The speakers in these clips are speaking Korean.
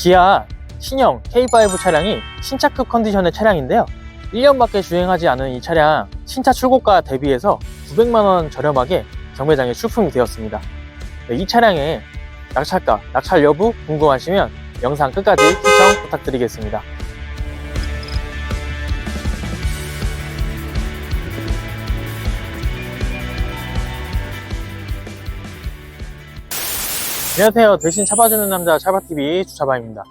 기아 신형 K5 차량이 신차급 컨디션의 차량인데요. 1년밖에 주행하지 않은 이 차량 신차 출고가 대비해서 900만원 저렴하게 경매장에 출품이 되었습니다. 네, 이 차량의 낙찰가, 낙찰 여부 궁금하시면 영상 끝까지 시청 부탁드리겠습니다. 안녕하세요. 대신 차봐주는 남자 차바TV 주차바입니다.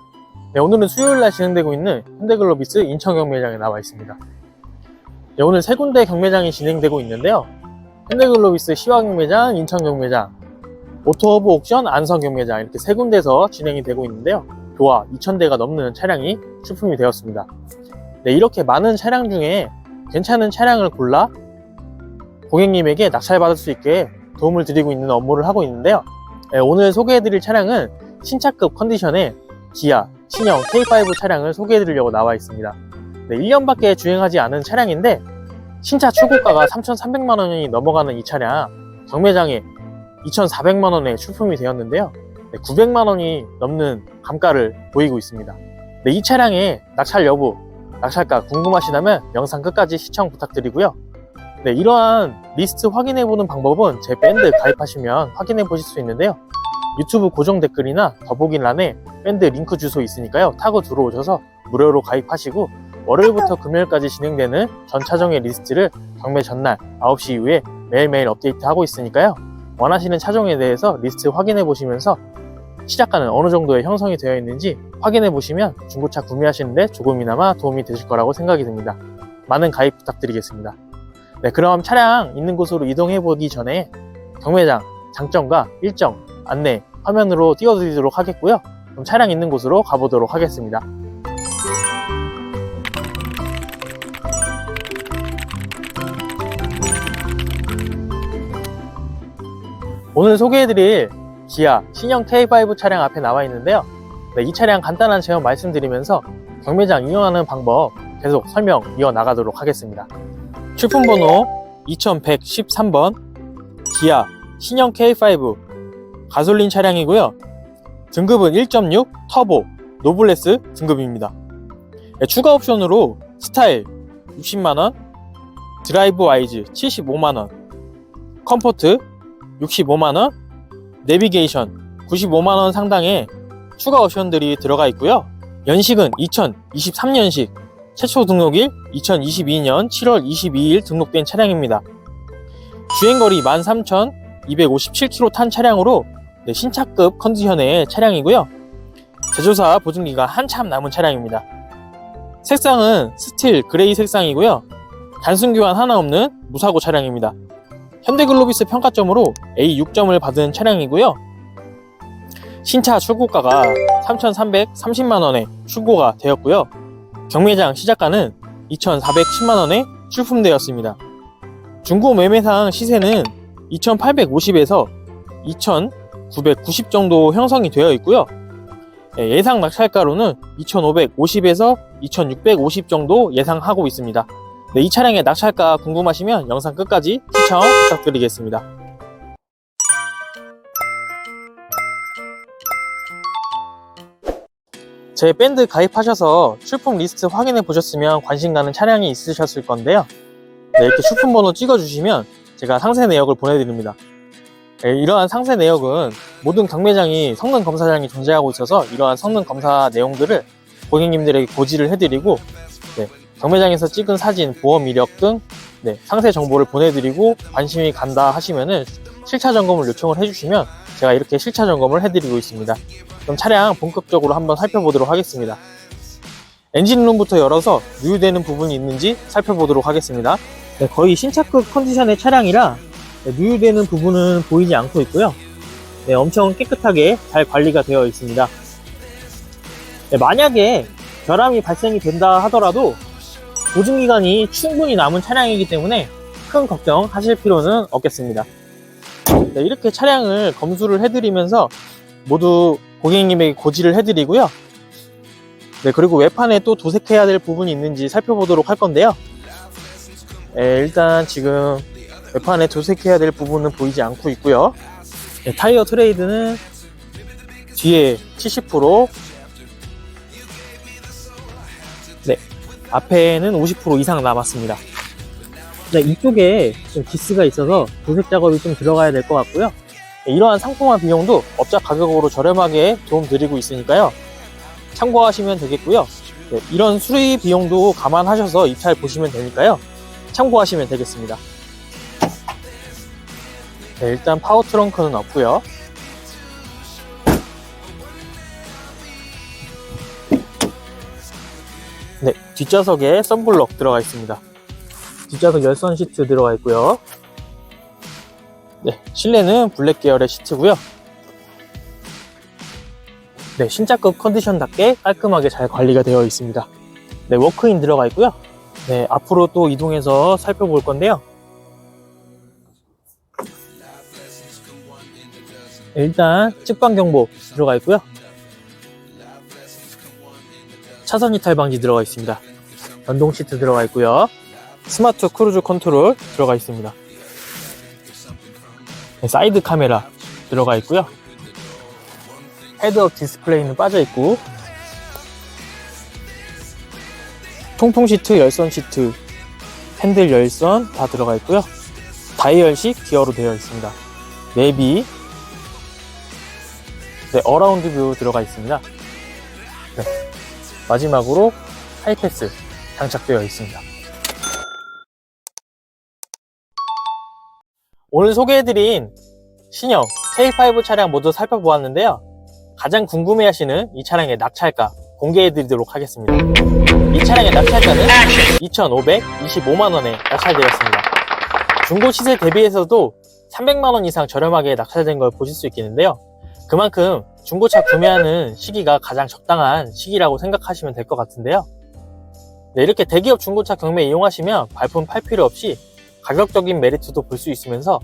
네, 오늘은 수요일 날 진행되고 있는 현대글로비스 인천 경매장에 나와 있습니다. 네, 오늘 세 군데 경매장이 진행되고 있는데요. 현대글로비스 시화 경매장, 인천 경매장, 오토허브 옥션, 안성 경매장 이렇게 세 군데서 진행이 되고 있는데요. 도화 2,000대가 넘는 차량이 출품이 되었습니다. 네, 이렇게 많은 차량 중에 괜찮은 차량을 골라 고객님에게 낙찰받을 수 있게 도움을 드리고 있는 업무를 하고 있는데요. 네, 오늘 소개해드릴 차량은 신차급 컨디션의 기아 신형 K5 차량을 소개해드리려고 나와 있습니다. 네, 1년밖에 주행하지 않은 차량인데 신차 출고가가 3,300만 원이 넘어가는 이 차량 경매장에 2,400만 원에 출품이 되었는데요. 900만 원이 넘는 감가를 보이고 있습니다. 네, 이 차량의 낙찰 여부, 낙찰가 궁금하시다면 영상 끝까지 시청 부탁드리고요. 네, 이러한 리스트 확인해보는 방법은 제 밴드 가입하시면 확인해 보실 수 있는데요. 유튜브 고정 댓글이나 더보기란에 밴드 링크 주소 있으니까요. 타고 들어오셔서 무료로 가입하시고 월요일부터 금요일까지 진행되는 전 차종의 리스트를 경매 전날 9시 이후에 매일매일 업데이트하고 있으니까요. 원하시는 차종에 대해서 리스트 확인해 보시면서 시작가는 어느 정도의 형성이 되어 있는지 확인해 보시면 중고차 구매하시는데 조금이나마 도움이 되실 거라고 생각이 듭니다. 많은 가입 부탁드리겠습니다. 네, 그럼 차량 있는 곳으로 이동해 보기 전에 경매장 장점과 일정 안내 화면으로 띄워드리도록 하겠고요. 그럼 차량 있는 곳으로 가보도록 하겠습니다. 오늘 소개해드릴 기아 신형 K5 차량 앞에 나와 있는데요. 네, 이 차량 간단한 제어 말씀드리면서 경매장 이용하는 방법 계속 설명 이어나가도록 하겠습니다. 출품번호 2113번 기아 신형 K5 가솔린 차량이고요. 등급은 1.6 터보 노블레스 등급입니다. 네, 추가 옵션으로 스타일 60만원, 드라이브 와이즈 75만원, 컴포트 65만원, 내비게이션 95만원 상당의 추가 옵션들이 들어가 있고요. 연식은 2023년식, 최초 등록일 2022년 7월 22일 등록된 차량입니다. 주행거리 13,257km 탄 차량으로 네, 신차급 컨디션의 차량이고요. 제조사 보증기가 한참 남은 차량입니다. 색상은 스틸 그레이 색상이고요. 단순 교환 하나 없는 무사고 차량입니다. 현대글로비스 평가점으로 A6점을 받은 차량이고요. 신차 출고가가 3,330만 원에 출고가 되었고요. 경매장 시작가는 2,410만원에 출품되었습니다. 중고 매매상 시세는 2,850에서 2,990 정도 형성이 되어 있고요. 예, 예상 낙찰가로는 2,550에서 2,650 정도 예상하고 있습니다. 네, 이 차량의 낙찰가 궁금하시면 영상 끝까지 시청 부탁드리겠습니다. 제 밴드 가입하셔서 출품 리스트 확인해 보셨으면 관심 가는 차량이 있으셨을 건데요. 네, 이렇게 출품 번호 찍어주시면 제가 상세 내역을 보내드립니다. 네, 이러한 상세 내역은 모든 경매장이 성능 검사장이 존재하고 있어서 이러한 성능 검사 내용들을 고객님들에게 고지를 해드리고 네, 경매장에서 찍은 사진, 보험 이력 등 네, 상세 정보를 보내드리고 관심이 간다 하시면은 실차 점검을 요청을 해주시면 제가 이렇게 실차 점검을 해드리고 있습니다. 그럼 차량 본격적으로 한번 살펴보도록 하겠습니다. 엔진룸부터 열어서 누유되는 부분이 있는지 살펴보도록 하겠습니다. 네, 거의 신차급 컨디션의 차량이라 네, 누유되는 부분은 보이지 않고 있고요. 네, 엄청 깨끗하게 잘 관리가 되어 있습니다. 네, 만약에 결함이 발생이 된다 하더라도 보증기간이 충분히 남은 차량이기 때문에 큰 걱정하실 필요는 없겠습니다. 네, 이렇게 차량을 검수를 해드리면서 모두 고객님에게 고지를 해드리고요. 네, 그리고 외판에 또 도색해야 될 부분이 있는지 살펴보도록 할 건데요. 네, 일단 지금 외판에 도색해야 될 부분은 보이지 않고 있고요. 네, 타이어 트레이드는 뒤에 70% 네, 앞에는 50% 이상 남았습니다. 네, 이쪽에 좀 기스가 있어서 도색 작업이 좀 들어가야 될 것 같고요. 네, 이러한 상품화 비용도 업자 가격으로 저렴하게 도움 드리고 있으니까요. 참고하시면 되겠고요. 네, 이런 수리 비용도 감안하셔서 입찰 보시면 되니까요. 참고하시면 되겠습니다. 네, 일단 파워 트렁크는 없고요. 네, 뒷좌석에 썬블럭 들어가 있습니다. 뒷좌석 열선 시트 들어가 있고요. 네, 실내는 블랙 계열의 시트고요. 네, 신차급 컨디션답게 깔끔하게 잘 관리가 되어 있습니다. 네, 워크인 들어가 있고요. 네, 앞으로 또 이동해서 살펴볼 건데요. 네, 일단 측방 경보 들어가 있고요. 차선 이탈 방지 들어가 있습니다. 전동 시트 들어가 있고요. 스마트 크루즈 컨트롤 들어가 있습니다. 네, 사이드 카메라 들어가 있고요. 헤드업 디스플레이는 빠져 있고 통풍 시트, 열선 시트, 핸들 열선 다 들어가 있고요. 다이얼식 기어로 되어 있습니다. 내비, 네, 어라운드 뷰 들어가 있습니다. 네, 마지막으로 하이패스 장착되어 있습니다. 오늘 소개해드린 신형 K5 차량 모두 살펴보았는데요. 가장 궁금해하시는 이 차량의 낙찰가 공개해드리도록 하겠습니다. 이 차량의 낙찰가는 2,525만원에 낙찰되었습니다. 중고 시세 대비해서도 300만원 이상 저렴하게 낙찰된 걸 보실 수 있겠는데요. 그만큼 중고차 구매하는 시기가 가장 적당한 시기라고 생각하시면 될 것 같은데요. 네, 이렇게 대기업 중고차 경매 이용하시면 발품 팔 필요 없이 가격적인 메리트도 볼 수 있으면서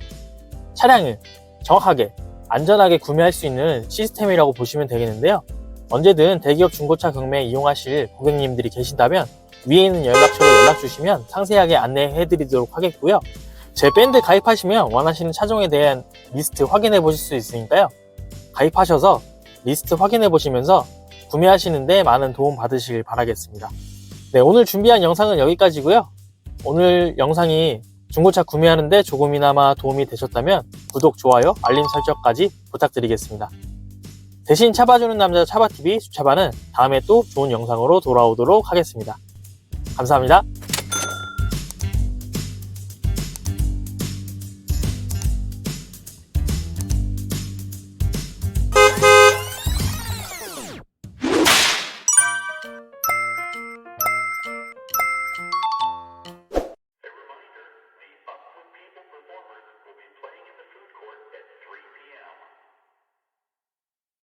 차량을 정확하게 안전하게 구매할 수 있는 시스템이라고 보시면 되겠는데요. 언제든 대기업 중고차 경매 이용하실 고객님들이 계신다면 위에 있는 연락처로 연락 주시면 상세하게 안내해 드리도록 하겠고요. 제 밴드 가입하시면 원하시는 차종에 대한 리스트 확인해 보실 수 있으니까요. 가입하셔서 리스트 확인해 보시면서 구매하시는데 많은 도움 받으시길 바라겠습니다. 네, 오늘 준비한 영상은 여기까지고요. 오늘 영상이 중고차 구매하는데 조금이나마 도움이 되셨다면 구독, 좋아요, 알림 설정까지 부탁드리겠습니다. 대신 차봐주는 남자 차바TV 수차바는 다음에 또 좋은 영상으로 돌아오도록 하겠습니다. 감사합니다.